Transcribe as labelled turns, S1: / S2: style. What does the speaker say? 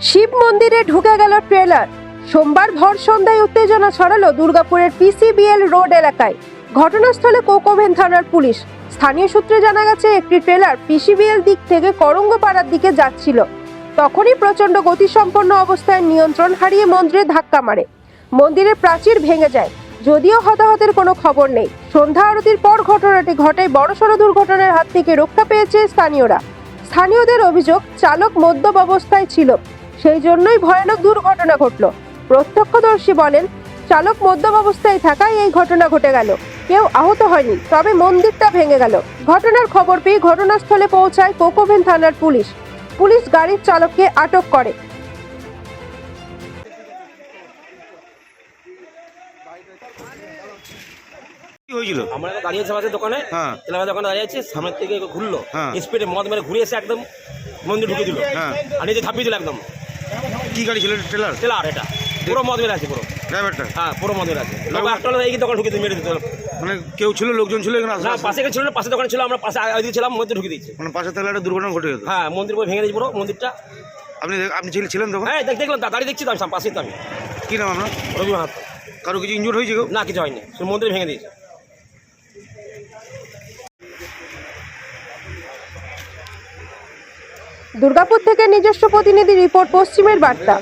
S1: শিব মন্দিরে ঢুকে গেল ট্রেলার। সোমবার ভর সন্ধ্যায় উত্তেজনা ছড়ালো দুর্গাপুরের পিসিবিএল রোড এলাকায়। ঘটনাস্থলে কোকোভেন থানার পুলিশ। স্থানীয় সূত্রে জানা গেছে, একটি ট্রেলার পিসিবিএল দিক থেকে করঙ্গপাড়ার দিকে যাচ্ছিল। তখনই প্রচণ্ড গতিসম্পন্ন অবস্থায় নিয়ন্ত্রণ হারিয়ে মন্দিরে ধাক্কা মারে। মন্দিরের প্রাচীর ভেঙে যায়। যদিও হতাহতের কোনো খবর নেই। সন্ধ্যা আরতির পর ঘটনাটি ঘটায় বড়সড় দুর্ঘটনার হাত থেকে রক্ষা পেয়েছে স্থানীয়রা। স্থানীয়দের অভিযোগ, চালক মদ্যপ অবস্থায় ছিল। সেই জন্যই ভয়ানক দুর্ঘটনা ঘটল। প্রত্যক্ষদর্শী বলেন চালক মদ্যপ অবস্থায় থাকায় এই ঘটনা ঘটে গেল। কেউ আহত হয়নি তবে মন্দিরটা ভেঙে গেল। ঘটনার খবর পেয়ে ঘটনাস্থলে পৌঁছায় কোকোভেন থানার পুলিশ। পুলিশ গাড়ির চালককে আটক করে।
S2: কি হয়েছিল?
S3: আমরা একটা দাঁড়িয়ে আছি দোকানে।
S2: হ্যাঁ।
S3: দোকানে দাঁড়িয়ে আছে সামনের থেকে ঘুরলো।
S2: হ্যাঁ।
S3: স্পিডে মদ মেরে ঘুরে এসে একদম মন্দির ঢুকে দিল।
S2: হ্যাঁ।
S3: আর নিজে ঝাঁপিয়ে দিল একদম।
S2: কি গাড়ি ছিল? ট্রেলার
S3: তেলার এটা। পুরো মদ মেরে আছে পুরো।
S2: ড্রাইভারটা
S3: হ্যাঁ পুরো মদ মেরে আছে। লোক একটা এই দোকান ঢুকে দিয়ে মেরে দিত
S2: মানে কেউ ছিল লোকজন ছিল এখানে
S3: না পাশে কে ছিল না পাশে দোকান ছিল আমরা পাশে আগে ছিলাম মধ্যে ঢুকে দিয়েছে।
S2: মানে পাশে থাকলে একটা দুর্ঘটনা ঘটে যেত
S3: হ্যাঁ মন্দির পুরো ভেঙে দিয়েছে পুরো মন্দিরটা।
S2: আপনি আপনি ছিল- ছিলেন তখন?
S3: হ্যাঁ দেখ দেখলাম দাঁড়িয়ে দেখছি তো আমি পাশে তো আমি।
S2: কি নাম আপনার?
S3: রবি মাহাতো।
S2: কারও কিছু ইঞ্জুর হয়েছে
S3: না কিছু হয়নি শুধু মন্দির ভেঙে দিয়েছে।
S1: দুর্গাপুর থেকে নিজস্ব প্রতিনিধি রিপোর্ট পশ্চিমের বার্তা।